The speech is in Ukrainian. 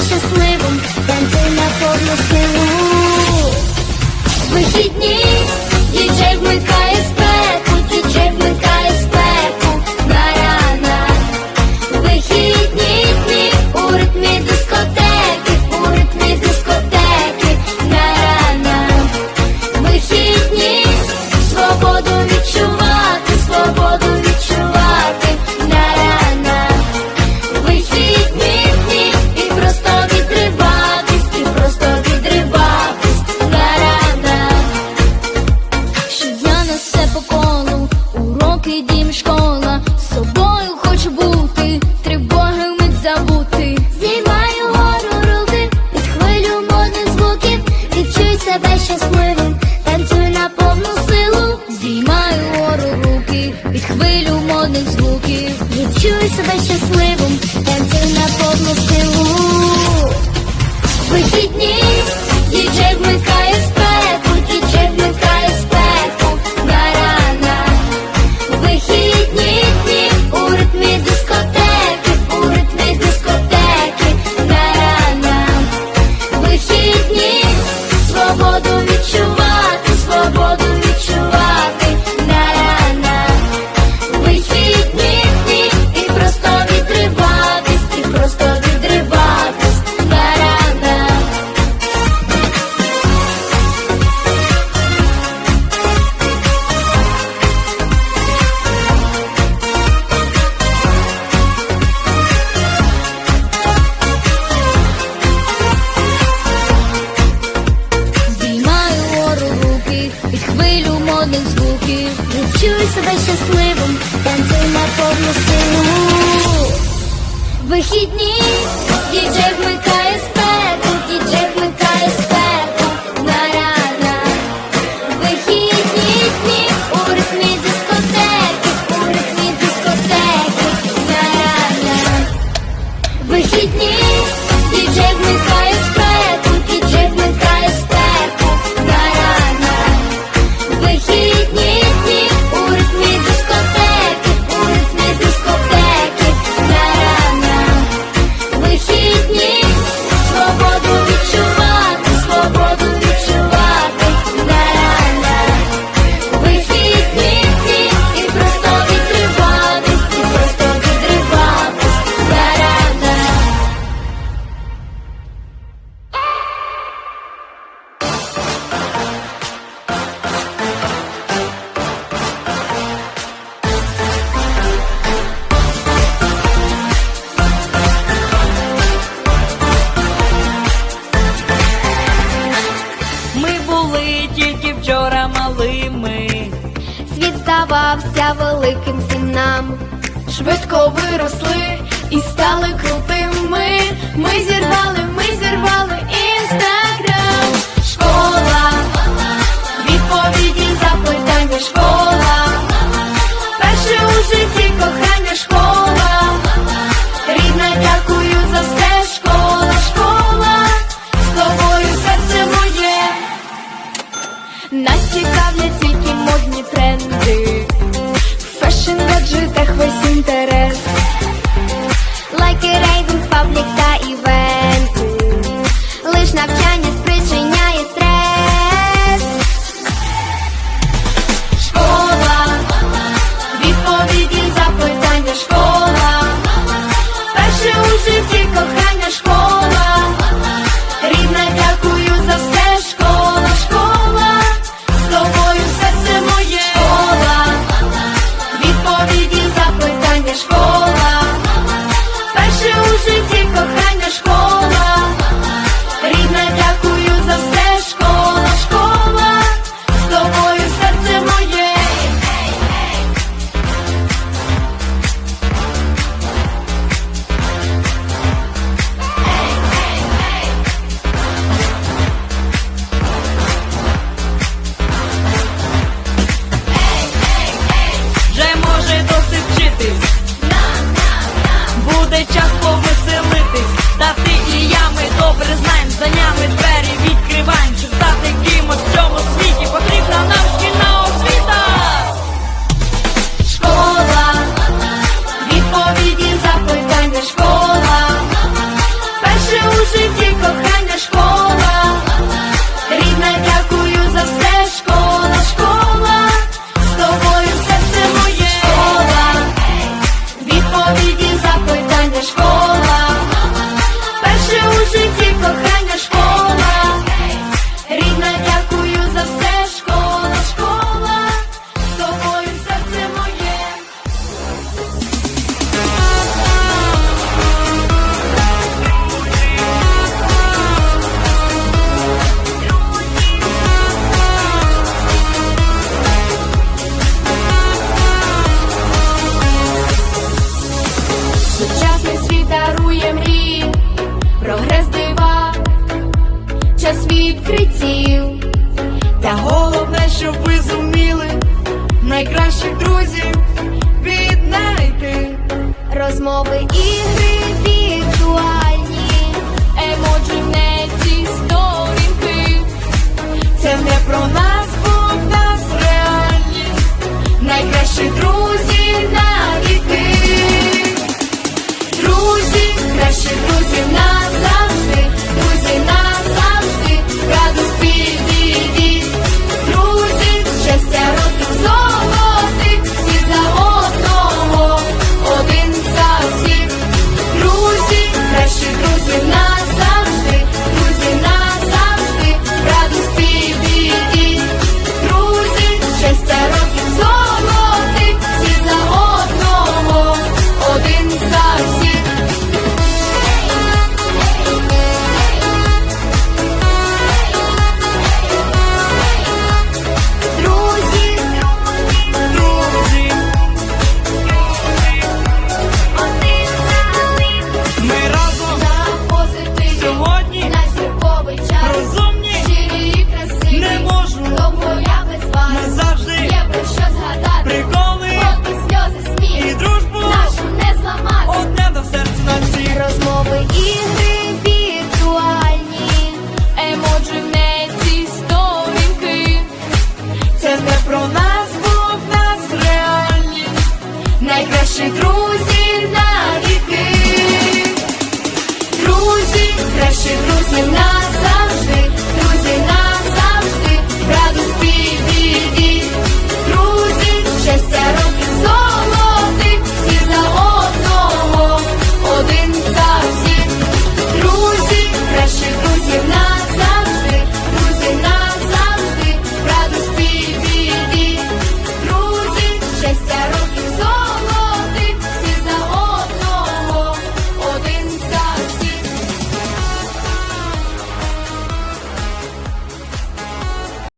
щасливим, танцюй на повну силу. Вихідні. себе щасливим. Під хвилю модних звуків Відчуй себе щасливим, танцюй на повну силу. Вихідні діджей вмикає великим зімнам. Швидко виросли і стали крутими. Ми зірвали, ми зірвали інстаграм, школа, відповіді, запитання, школа, перше у житті. розмови, ігри віртуальні, емоджі в неті сторінки. Це не про нас, бо нас реальні, найкращий друг.